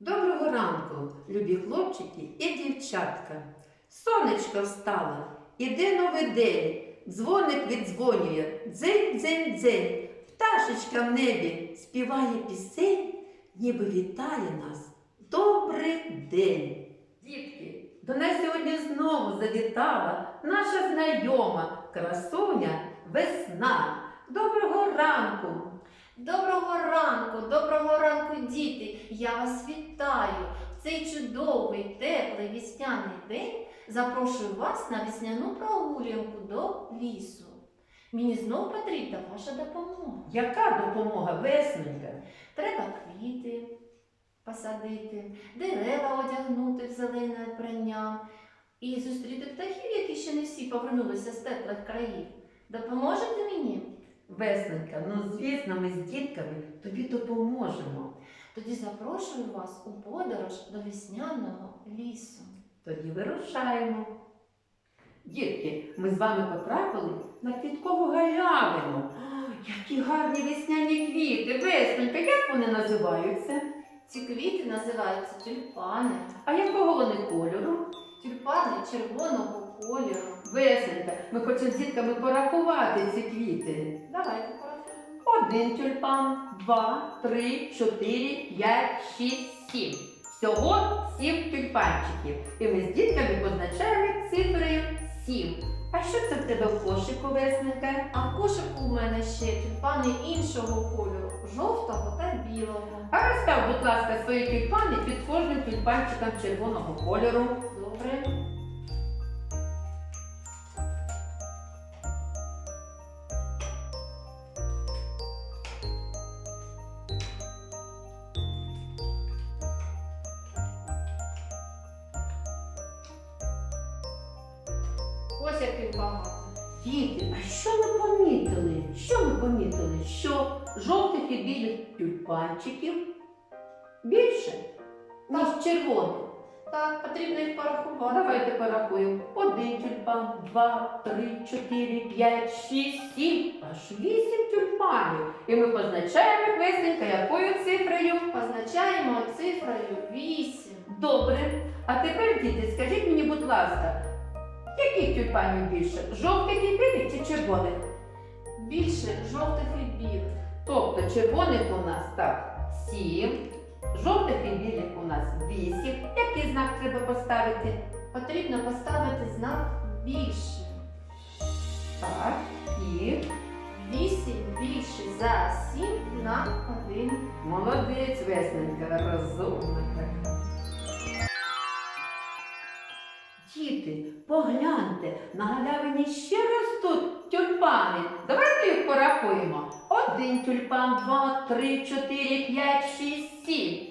Доброго ранку, любі хлопчики і дівчатка. Сонечко встало, іде новий день. Дзвоник віддзвонює, дзень, дзень, дзень. Пташечка в небі співає пісень, ніби вітає нас. Добрий день! Дітки, до нас сьогодні знову завітала наша знайома красуня весна. Доброго ранку! Доброго ранку, доброго ранку, діти! Я вас вітаю! В цей чудовий, теплий весняний день запрошую вас на весняну прогулянку до лісу. Мені знов потрібна ваша допомога. Яка допомога, весненька? Треба квіти посадити, дерева одягнути в зелене вбрання і зустріти птахів, які ще не всі повернулися з теплих країв. Допоможете мені? Весненька, ну звісно, ми з дітками тобі допоможемо. Тоді запрошую вас у подорож до весняного лісу. Тоді вирушаємо. Дітки, ми з вами потрапили на квіткову галявину. О, які гарні весняні квіти, весненька, як вони називаються? Ці квіти називаються тюльпани. А якого вони кольору? Тюльпани червоного кольору. Весненька, ми хочемо з дітками порахувати ці квіти. Давайте порахуємо. Один тюльпан, два, три, чотири, п'ять, шість, сім. Всього сім тюльпанчиків. І ми з дітками позначаємо цифрою сім. А що це в тебе в кошику, весненька? А в кошику у мене ще тюльпани іншого кольору жовтого та білого. А розстав, будь ласка, свої тюльпани під кожним тюльпанчиком червоного кольору. Добре. Ось багато. Діти, а що ми помітили? Що ми помітили? Що жовтих і білих тюльпанчиків більше, ніж червоних. Так, потрібно їх порахувати. Давайте порахуємо. Один тюльпан, два, три, чотири, п'ять, шість, сім, аж вісім тюльпанів. І ми позначаємо як якою цифрою. Позначаємо цифрою 8. Добре. А тепер, діти, скажіть мені, будь ласка, яких тюльпанів більше? Жовтих і білих чи червоних? Більше жовтих і білих. Тобто червоних у нас так сім, жовтих і білих у нас вісім. Який знак треба поставити? Потрібно поставити знак більше. Так, і 8 більше за 7 на 1. молодець, весненька, розумна така. Погляньте, на галявині ще ростуть тюльпани. Давайте їх порахуємо. Один тюльпан, два, три, чотири, п'ять, шість, сім.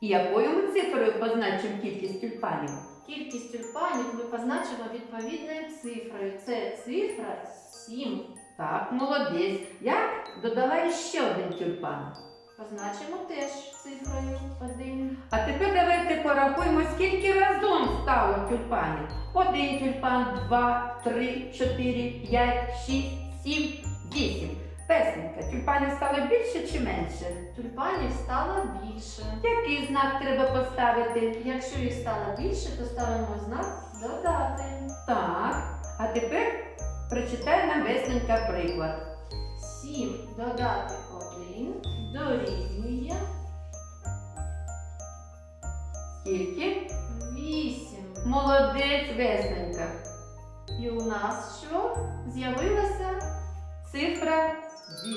І якою ми цифрою позначимо кількість тюльпанів? Кількість тюльпанів ми позначимо відповідною цифрою. Це цифра 7. Так, молодець. Я додала ще один тюльпан. Позначимо теж цифрою 1. А тепер давайте порахуємо, скільки разом стало тюльпанів. Один тюльпан, два, три, чотири, п'ять, шість, сім, вісім. Песенька, тюльпанів стало більше чи менше? Тюльпанів стало більше. Який знак треба поставити? Якщо їх стало більше, то ставимо знак додати. Так. А тепер прочитай нам весненька приклад. 7 додати 1 дорівнює Скільки? 8. Молодець, весненька. І у нас що? З'явилася Цифра 8.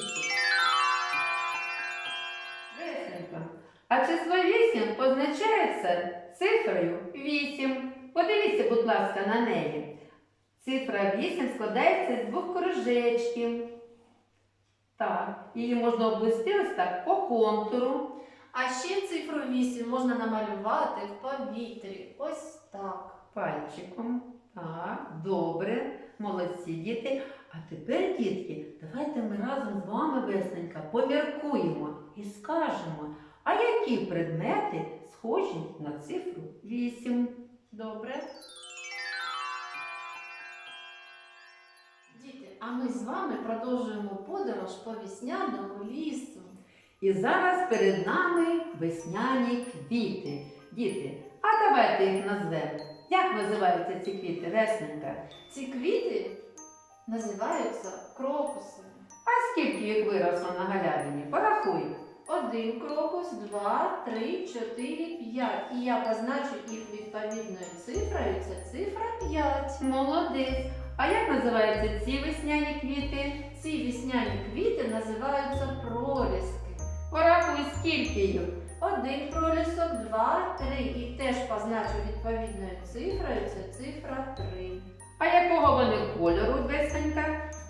Весненько. А число 8 позначається цифрою 8. Подивіться, будь ласка, на неї. Цифра 8 складається з двох кружечків. Так, її можна обвести ось так по контуру. А ще цифру 8 можна намалювати в повітрі. Ось так. Пальчиком. Так, добре, молодці діти. А тепер, дітки, давайте ми разом з вами, весненька, поміркуємо і скажемо, а які предмети схожі на цифру 8? Добре. Діти, а ми з вами продовжуємо подорож по вісняному лісу. І зараз перед нами весняні квіти. Діти, а давайте їх назвемо. Як називаються ці квіти, Весненька? Ці квіти називаються крокусами. А скільки їх виросло на галявині? Порахуй. Один крокус, два, три, чотири, п'ять. І я позначу їх відповідною цифрою. Це цифра п'ять. Молодець. А як називаються ці весняні квіти? Ці вісняні квіти називаються проліски. Порахуй, скільки їх. Один пролісок, два, три. І теж позначу відповідною цифрою. Це цифра три. А якого вони кольору, Весенька?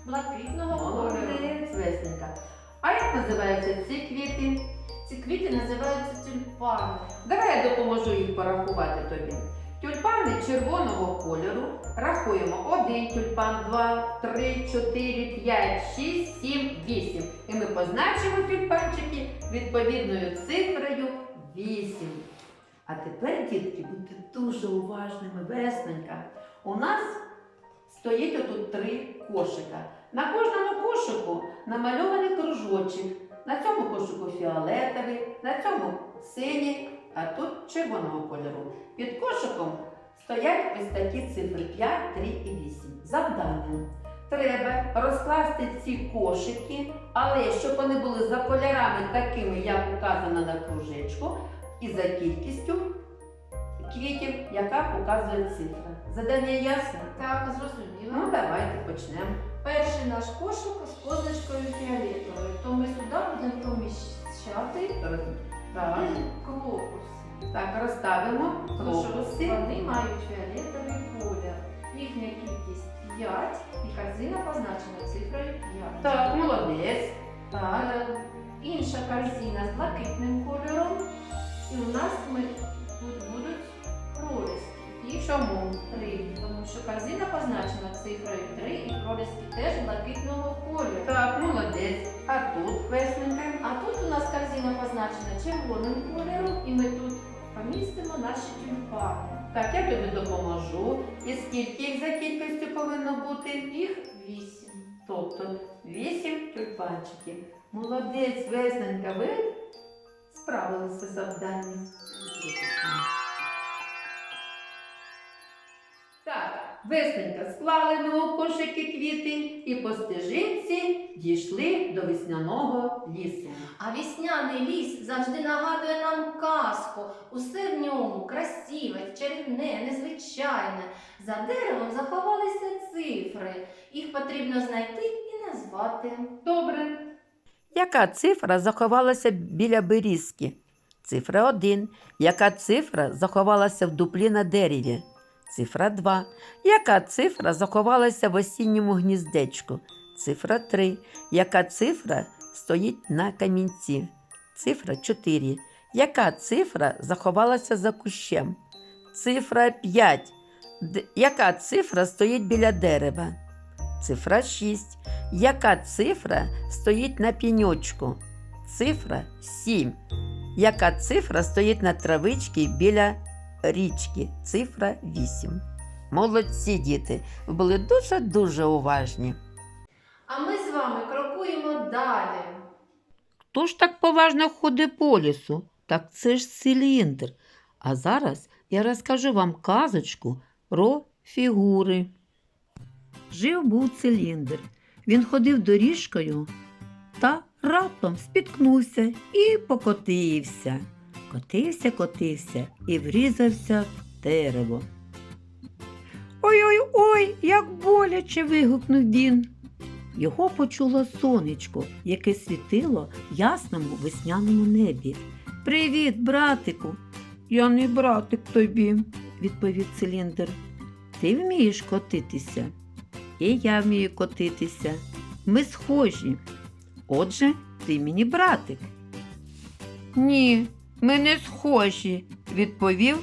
Блакитного кольору. Весенька. А як називаються ці квіти? Ці квіти називаються тюльпани. Давай я допоможу їх порахувати тобі. Тюльпани червоного кольору. Рахуємо один тюльпан, два, три, чотири, п'ять, шість, сім, вісім. І ми позначимо тюльпанчики відповідною цифрою вісім. А тепер, дітки, будьте дуже уважними, весненька. У нас стоїть отут три кошика. На кожному кошику намальований кружочок. На цьому кошику фіолетовий, на цьому синій, а тут червоного кольору. Під кошиком стоять ось такі цифри 5, 3 і 8. Завдання. Треба розкласти ці кошики, але щоб вони були за кольорами такими, як указано на кружечку, і за кількістю квітів, яка показує цифра. Задання ясне? Так, зрозуміло. Ну, давайте почнемо. Перший наш кошик з позначкою фіолетовою. То ми сюди будемо поміщати Так, крокуси. так розставимо крокуси. вони мають фіолетовий колір. Їхня кількість 5 і корзина позначена цифрою 5. Так, молодець. Так. Е, Інша корзина з блакитним кольором. І у нас ми тут будуть проліски. Їх Чому? три, тому що корзина позначена цифрою 3 і проліски теж блакитного кольору. Так, позначена червоним кольором, і ми тут помістимо наші тюльпани. Так, я тобі допоможу. І скільки їх за кількістю повинно бути? Їх вісім. Тобто вісім тюльпанчиків. Молодець, весненька, ви справилися з завданням. Так, склали ми у кошики квіти і по стежинці дійшли до весняного лісу. А вісняний ліс завжди нагадує нам казку. Усе в ньому красиве, чарівне, незвичайне. За деревом заховалися цифри. Їх потрібно знайти і назвати. Добре. Яка цифра заховалася біля берізки? Цифра 1. Яка цифра заховалася в дуплі на дереві? Цифра 2. Яка цифра заховалася в осінньому гніздечку? Цифра 3. Яка цифра стоїть на камінці? Цифра 4. Яка цифра заховалася за кущем? Цифра 5. Д- яка цифра стоїть біля дерева? Цифра 6. Яка цифра стоїть на піньочку? Цифра 7. Яка цифра стоїть на травичці біля річки? Цифра 8. Молодці діти, були дуже-дуже уважні. А ми з вами крокуємо далі. Хто ж так поважно ходить по лісу? Так це ж циліндр. А зараз я розкажу вам казочку про фігури. Жив був циліндр. Він ходив доріжкою та раптом спіткнувся і покотився. Котився, котився і врізався в дерево. Ой-ой ой, як боляче. вигукнув він. Його почуло сонечко, яке світило в ясному весняному небі. Привіт, братику. Я не братик тобі, відповів циліндр. Ти вмієш котитися? І я вмію котитися. Ми схожі. Отже, ти мені братик. Ні, ми не схожі, відповів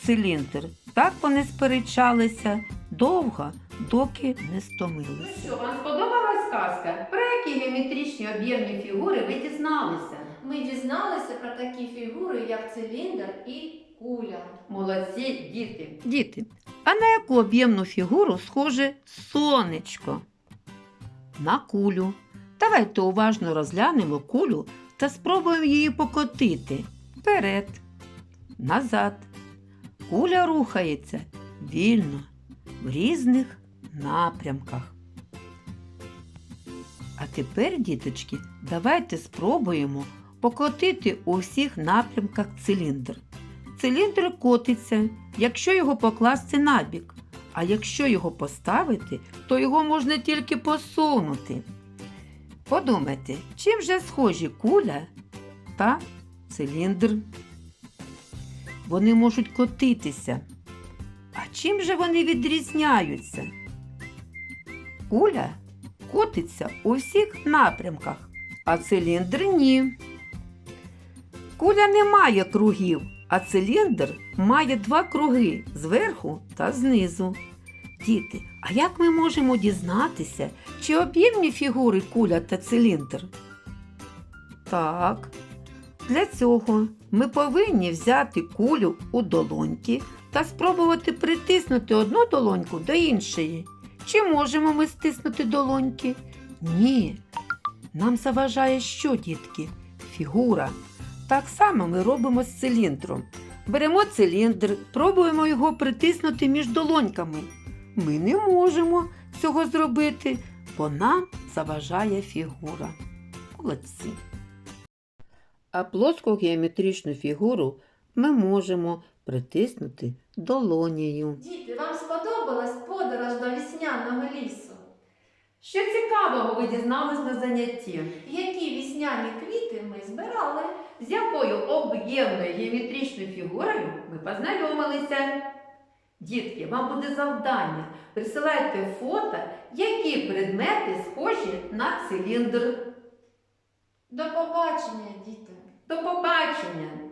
циліндр. Так вони сперечалися довго, доки не Ну що, вам сподобалась казка? Про які геометричні об'ємні фігури ви дізналися? Ми дізналися про такі фігури, як циліндр і куля. Молодці, діти. Діти, а на яку об'ємну фігуру схоже сонечко? На кулю. Давайте уважно розглянемо кулю та спробуємо її покотити. Вперед, назад. Куля рухається вільно в різних напрямках. А тепер, діточки, давайте спробуємо покотити у всіх напрямках циліндр. Циліндр котиться, якщо його покласти набік, а якщо його поставити, то його можна тільки посунути. Подумайте, чим же схожі куля та циліндр? Вони можуть котитися. А чим же вони відрізняються? Куля котиться у всіх напрямках, а циліндр ні. Куля не має кругів, а циліндр має два круги зверху та знизу. Діти, а як ми можемо дізнатися, чи об'ємні фігури куля та циліндр? Так. Для цього ми повинні взяти кулю у долоньки та спробувати притиснути одну долоньку до іншої. Чи можемо ми стиснути долоньки? Ні. Нам заважає що, дітки? Фігура. Так само ми робимо з циліндром. Беремо циліндр, пробуємо його притиснути між долоньками. Ми не можемо цього зробити, бо нам заважає фігура. Молодці. А плоску геометричну фігуру ми можемо притиснути долонею. Діти, вам сподобалась подорож до вісняного лісу? Що цікавого ви дізнались на занятті? Які вісняні квіти ми збирали? З якою об'ємною геометричною фігурою ми познайомилися? Дітки, вам буде завдання. Присилайте фото, які предмети схожі на циліндр. До побачення, діти! До побачення!